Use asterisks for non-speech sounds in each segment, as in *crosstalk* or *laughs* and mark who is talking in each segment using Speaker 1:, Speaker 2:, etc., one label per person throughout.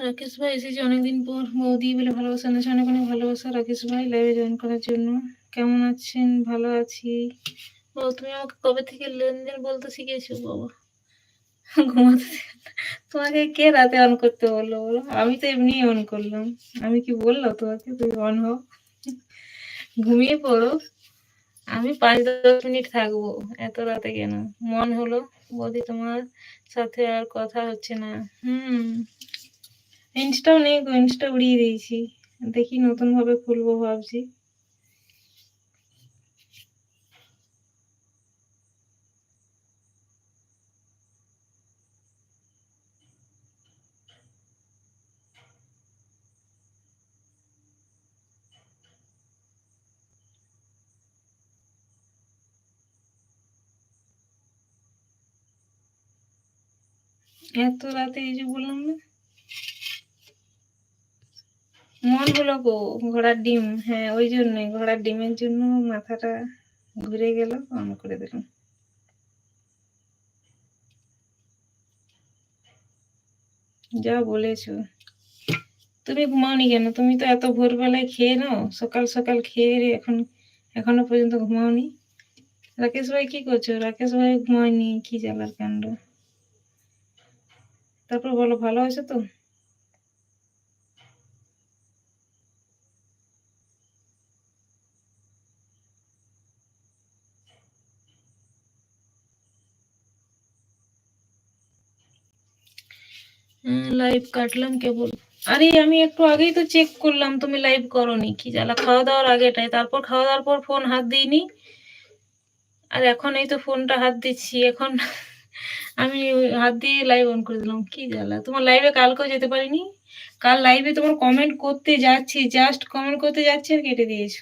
Speaker 1: রাকেশ ভাই এসেছে অনেকদিন পর বৌদি বলে ভালোবাসা না অনেক অনেক ভালোবাসা রাকেশ ভাই লাইভে জয়েন করার জন্য। কেমন আছেন? ভালো আছি। ও তুমি আমাকে কবে থেকে লেনদেন বলতে শিখেছো বাবা? ঘুমাতে *laughs* তোমাকে কে রাতে অন করতে বলল, বলো? আমি তো এমনি অন করলাম। আমি কি বললাম তোমাকে? তুমি অন হও। ঘুমিয়ে পড়ো। আমি পাঁচ দশ মিনিট থাকব, এত রাতে কেন? মন হলো বৌদি তোমার সাথে আর কথা হচ্ছে না। হুম। ইনস্টাও নেই গো ইনস্টা উড়িয়ে দিয়েছি। দেখি নতুন ভাবে খুলবো ভাবছি। এত রাতে এই যে বললাম না মন হলো গো, ঘোড়ার ডিম। হ্যাঁ ওই জন্যই ঘোড়ার ডিমের জন্য মাথাটা ঘুরে গেল, অন করে দিলাম। যা বলেছ। তুমি ঘুমাওনি কেন? তুমি তো এত ভোরবেলায় খেয়ে নাও, সকাল সকাল খেয়ে এখন, এখনও পর্যন্ত ঘুমাওনি? রাকেশ ভাই কি করছ? রাকেশ ভাই ঘুমায়নি, কি জ্বালার কাণ্ড? তারপর বলো, ভালো আছো তো? লাইভ কাটলাম কেবল। আরে, আমি একটু আগেই তো চেক করলাম, তুমি লাইভ করনি। কি জ্বালা খাওয়া দাওয়ার আগেটাই তারপর খাওয়া দাওয়ার পর ফোন হাত দিইনি। আর এখন এই তো ফোনটা হাত দিচ্ছি। এখন আমি হাত দিয়ে লাইভ অন করে দিলাম। কি জ্বালা, তোমার লাইভে কালকেও যেতে পারিনি? কাল লাইভে তোমার কমেন্ট করতে যাচ্ছি। জাস্ট কমেন্ট করতে যাচ্ছি আর কেটে দিয়েছ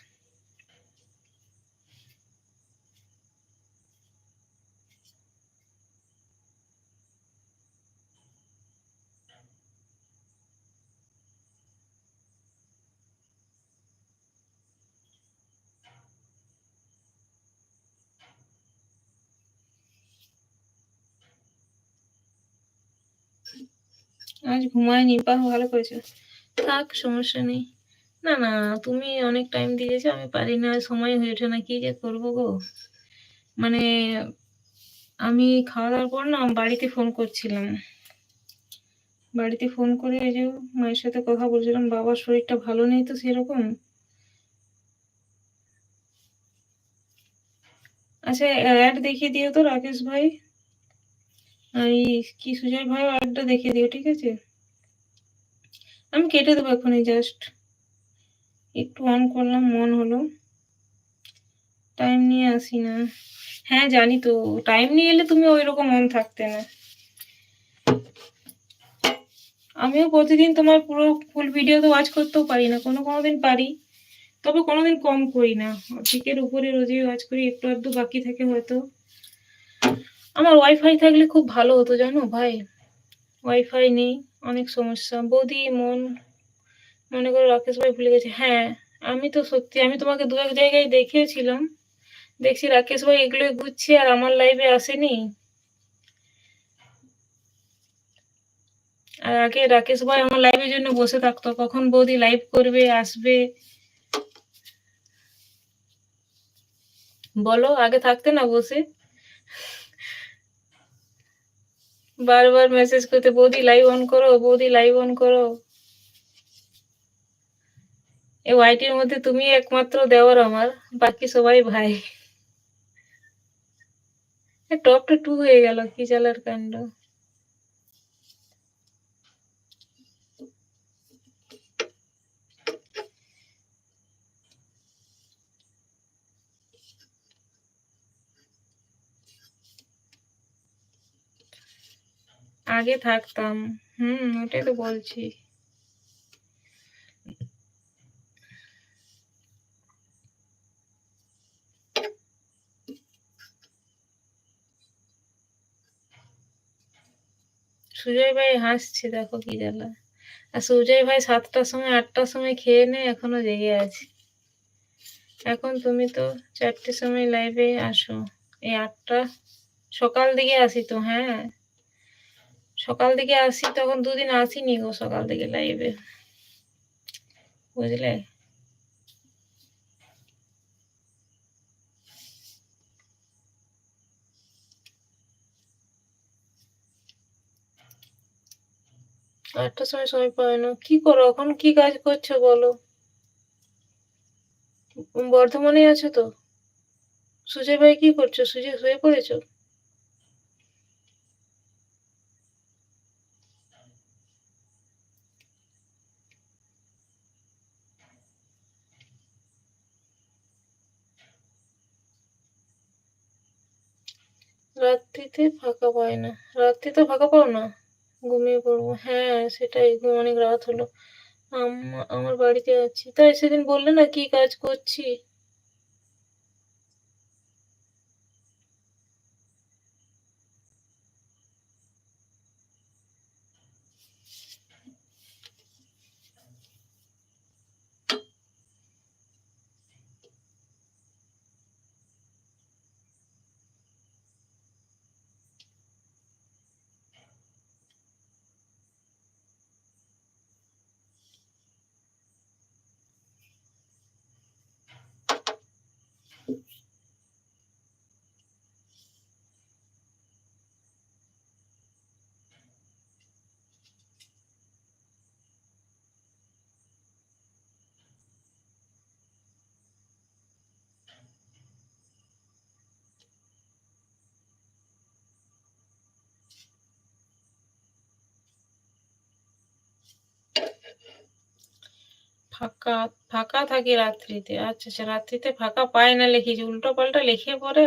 Speaker 1: আজ ঘুমায়নি বাহ ভালো করেছ। থাক, সমস্যা নেই। না না, তুমি অনেক টাইম দিয়েছ, আমি পারি না, সময় হয়ে ওঠে না, কি যে করব গো? মানে আমি খাওয়া দাওয়ার পর না বাড়িতে ফোন করছিলাম। বাড়িতে ফোন করে এই যে মায়ের সাথে কথা বলছিলাম, বাবার শরীরটা ভালো নেই তো সেরকম। আচ্ছা অ্যাড দেখিয়ে দিও তো রাকেশ ভাই। এই কি সুজয় ভাই অ্যাডটা দেখিয়ে দিও, ঠিক আছে? আমি কেটে দেবো এখনই জাস্ট একটু অন করলাম মন হলো। টাইম নিয়ে আসি না। হ্যাঁ জানি তো টাইম নিয়ে এলে তুমি ওই রকম অন থাকতে না। আমিও প্রতিদিন তোমার পুরো ফুল ভিডিও তো ওয়াচ করতেও পারি না, কোনো কোনো দিন পারি। তবে কোনোদিন কম করি না। অর্ধেকের উপরে রোজই ওয়াচ করি, একটু আধটু বাকি থাকে হয়তো। আমার ওয়াইফাই থাকলে খুব ভালো হতো, জানো ভাই। ওয়াইফাই নেই, অনেক সমস্যা। বৌদি, মন, মনে করে রাকেশ ভাই ভুলে গেছে। হ্যাঁ আমি তো সত্যি, আমি তোমাকে দু এক জায়গায় দেখিয়েছিলাম। দেখছি রাকেশ ভাই এগুলোই বুঝছে আর আমার লাইভে আসেনি। আর আগে রাকেশ ভাই আমার লাইভের জন্য বসে থাকতো, কখন বৌদি লাইভ করবে, আসবে? বলো, আগে থাকতে না বসে? বারবার মেসেজ করতে, বৌদি লাইভ অন করো, বৌদি লাইভ অন করো। এই ওয়াইটির মধ্যে তুমি একমাত্র দেওয়ার আমার, বাকি সবাই ভাই। টপটা টু হয়ে গেল, কি চালার কাণ্ড। আগে থাকতাম। হুম, ওটাই তো বলছি। সুজয় ভাই হাসছে, দেখো কি জ্বালা। আর সুজয় ভাই সাতটার সময়, আটটার সময় খেয়ে নে, এখনও জেগে আছে। এখন তুমি তো চারটের সময় লাইভে আসো। এই আটটা, সকাল দিকে আসি তো হ্যাঁ? সকাল দিকে আসি, তখন দুদিন আসিনি গো সকাল থেকে লাইভে বুঝলে? আটটার সময় সময় পায় না। কি করো? এখন কি কাজ করছ বলো? বর্ধমানে আছো তো? সুজয় ভাই কি করছ? সুজয় শুয়ে পড়েছো? রাত্রিতে ফাঁকা পাই না। রাত্রিতে ফাঁকা পাও না? ঘুমিয়ে পড়ব। হ্যাঁ সেটাই। অনেক রাত হলো। আম- আমার বাড়িতে আছি। তাই সেদিন বললে না কি কাজ করছি? ফাঁকা ফাঁকা থাকি রাত্রিতে। আচ্ছা আচ্ছা রাত্রিতে ফাঁকা পায় না লিখেছি উল্টো পাল্টা লিখে পরে।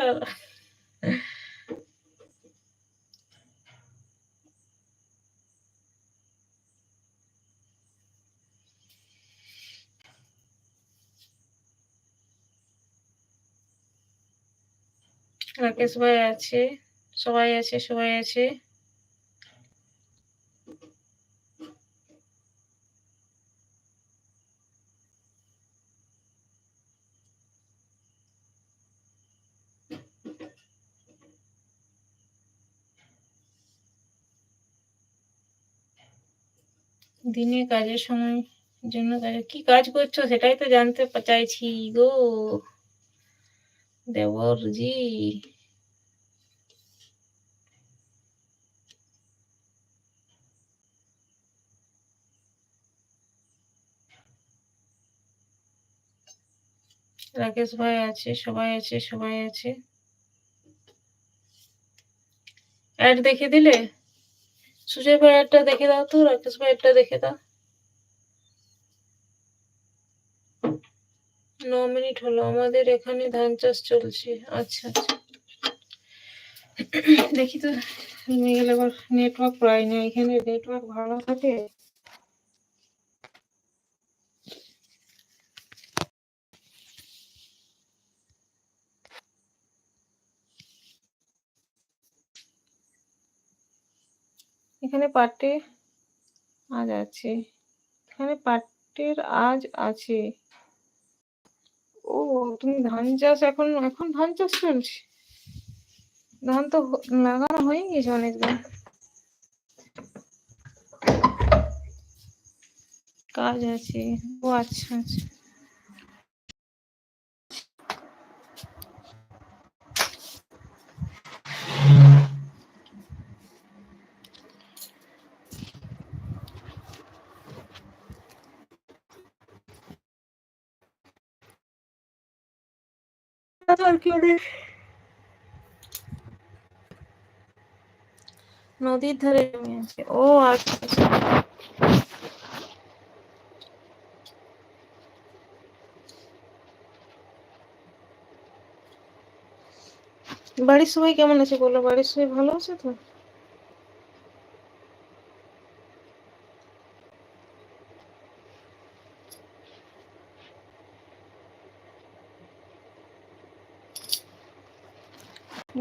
Speaker 1: রাকেশ ভাই আছে? সবাই আছে সবাই আছে? দিনে কাজের সময়, জন্য কি কাজ করছ সেটাই তো জানতে চাইছি গো। দেবরজি। রাকেশ ভাই আছে, সবাই আছে সবাই আছে। অ্যাড দেখে দিলে? সুজয় ভাইয়ারটা দেখে দাও তো, রাকেশ ভাইয়ারটা দেখে দাও। ন মিনিট হলো, আমাদের এখানে ধান চাষ চলছে। আচ্ছা আচ্ছা। দেখি তো গেলে নেটওয়ার্ক প্রায় নেই। এখানে নেটওয়ার্ক ভালো থাকে? এখানে পাটে আজ আছে। এখানে পাটের আজ আছে। ও, তুমি ধান চাষ এখন এখন ধান চাষ চলছে? ধান তো লাগানো হয়ে গেছে অনেকদিন। কাজ আছে। ও আচ্ছা আচ্ছা। নদীর ধারে জমি আছে। ও আচ্ছা আচ্ছা। বাড়ির সবাই কেমন আছে বলো? বাড়ির সবাই ভালো আছে তো?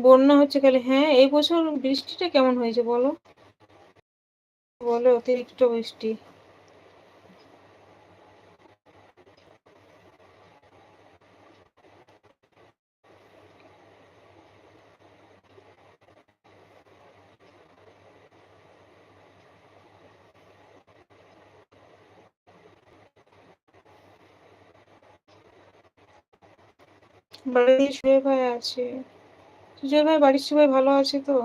Speaker 1: বন্যা হচ্ছে খালি হ্যাঁ এই বছর বৃষ্টিটা কেমন হয়েছে বলো? বলে, অতিরিক্ত বৃষ্টি। বাড়ি শুয়ে ভাই আছে। সুজয় ভাই বাড়ির সবাই ভালো আছে তো?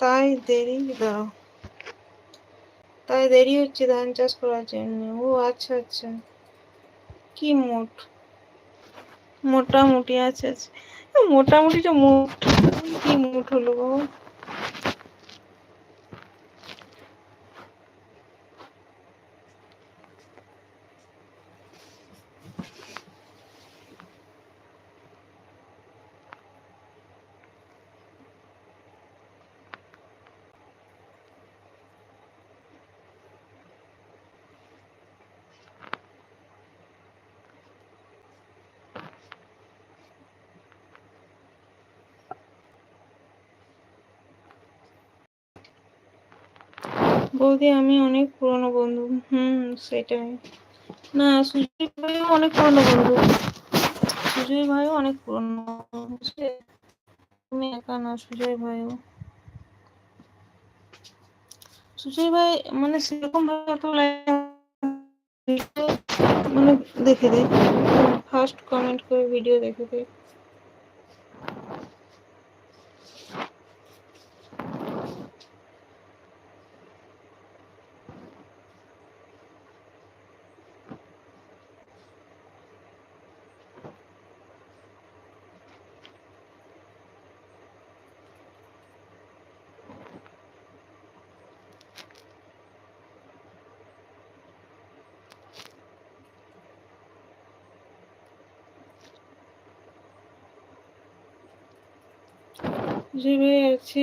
Speaker 1: তাই দেরি দাঁড়াও তাই দেরি হচ্ছে ধান চাষ করার জন্য। ও আচ্ছা আচ্ছা। কি মুঠ মোটামুটি আচ্ছা মোটামুটিটা মোট। কি মুঠ হলো বাবা? বৌদি আমি অনেক পুরনো বন্ধু। হুম, সেটাই। না সুজয় ভাইও অনেক পুরনো বন্ধু। সুজয় ভাইও অনেক পুরনো তুমি একা না, সুজয় ভাইও। সুজয় ভাই মানে সেরকম ভাবে মানে দেখে দেয় ফার্স্ট কমেন্ট করে ভিডিও দেখে দেয় ভাই আছে।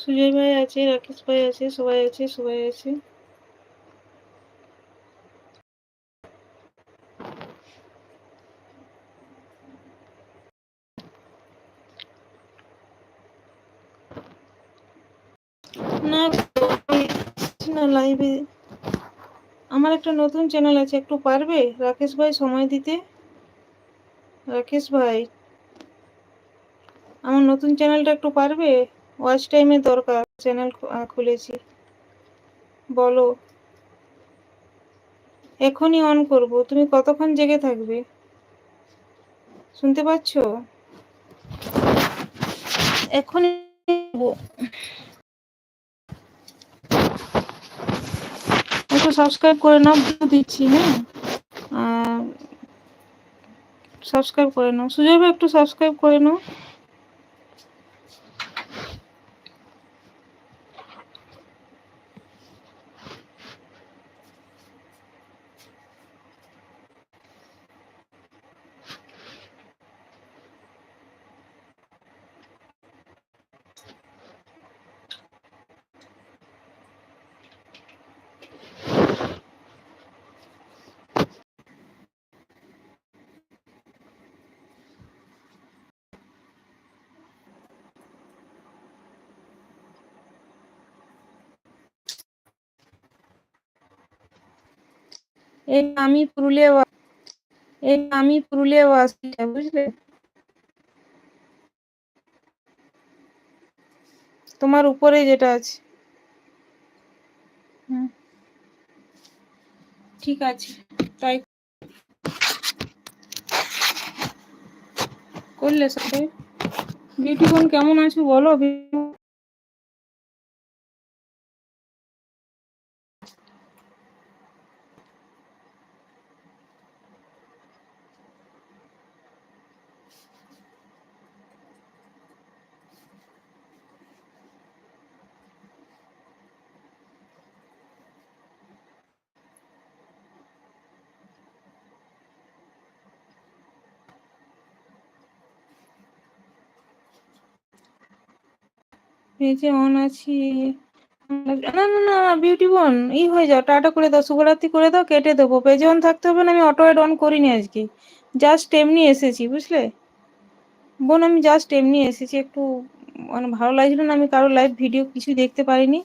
Speaker 1: সুজয় ভাই আছে, রাকেশ ভাই আছে, সবাই আছে সবাই আছে। না লাইভে আমার একটা নতুন চ্যানেল আছে, একটু পারবে? রাকেশ ভাই, সময় দিতে? রাকেশ ভাই, আমার নতুন চ্যানেলটা একটু পারবে? ওয়াচ টাইমের দরকার চ্যানেল খুলেছি। বলো। এখনই অন করব। তুমি কতক্ষণ জেগে থাকবে? শুনতে পাচ্ছ? এখনই একটু সাবস্ক্রাইব করে নাও দিচ্ছি হ্যাঁ? সাবস্ক্রাইব করে নাও। সুজয় ভাই, একটু সাবস্ক্রাইব করে নাও। এই আমি পুরুলিয়া এই আমি পুরুলিয়া বুঝলে? তোমার উপরে যেটা আছে। ঠিক আছে, তাই করলে সাথে। বিউটি কেমন আছো বলো? পেজে অন আছি। না না না বিউটি বোন, ই হয়ে যাও, টাটা করে দাও, শুভরাত্রি করে দাও, কেটে দেবো। পেজে অন থাকতে হবে না, আমি অটো অ্যাড অন করিনি আজকে। জাস্ট এমনি এসেছি, বুঝলে? বোন, আমি জাস্ট এমনি এসেছি, একটু মানে ভালো লাগছিল না, আমি কারও লাইভ ভিডিও কিছু দেখতে পারিনি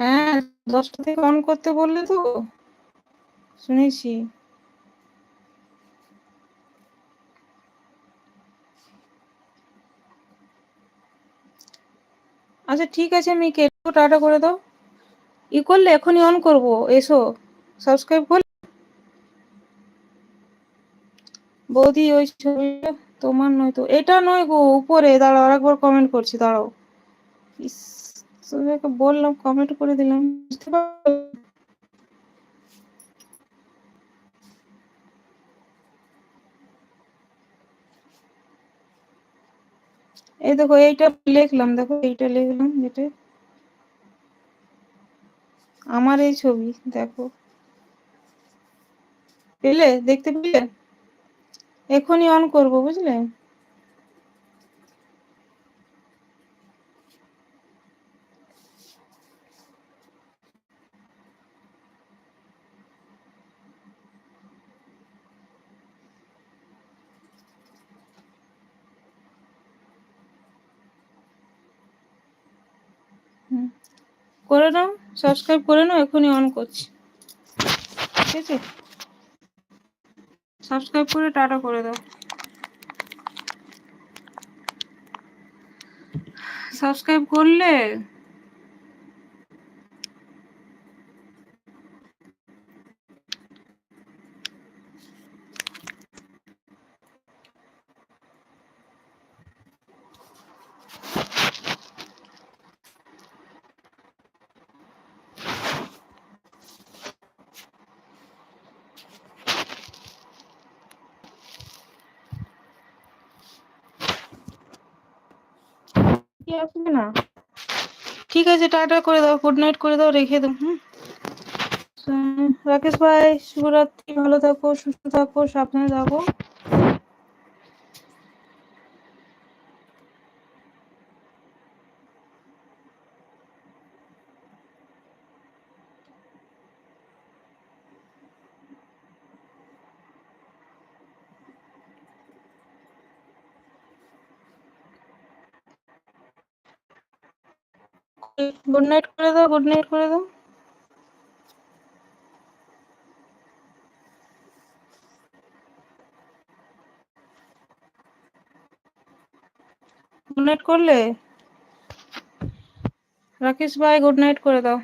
Speaker 1: হ্যাঁ দশটা থেকে অন করতে বললে তো? শুনেছি। আচ্ছা ঠিক আছে আমি কেটে টাটা করে দাও। ই করলে এখনই অন করব, এসো, সাবস্ক্রাইব করলে। বৌদি, ওই ছবিটা তোমার নয় তো, এটা নয় গো, উপরে, দাঁড়াও, আরেকবার কমেন্ট করছি, দাঁড়াও। ইস। তোমাকে বললাম কমেন্ট করে দিলাম। বুঝতে এই দেখো, এইটা লিখলাম, দেখো, এইটা লিখলাম যেটা আমার এই ছবি, দেখো। পেলে? দেখতে পেলে? এখনই অন করব, বুঝলে? করে নাও সাবস্ক্রাইব করে নাও, এখনই অন করছি। ঠিক আছে? সাবস্ক্রাইব করে টাটা করে দাও। সাবস্ক্রাইব করলে কি আসবে না? ঠিক আছে, টাটা করে দাও গুড নাইট করে দাও, রেখে দাও, হুম? রাকেশ ভাই, শুভরাত্রি, ভালো থাকো, সুস্থ থাকো, সাবধানে থাকো গুড নাইট করে দাও গুড নাইট করে দাও গুড নাইট করলে রাকেশ ভাই গুড নাইট করে দাও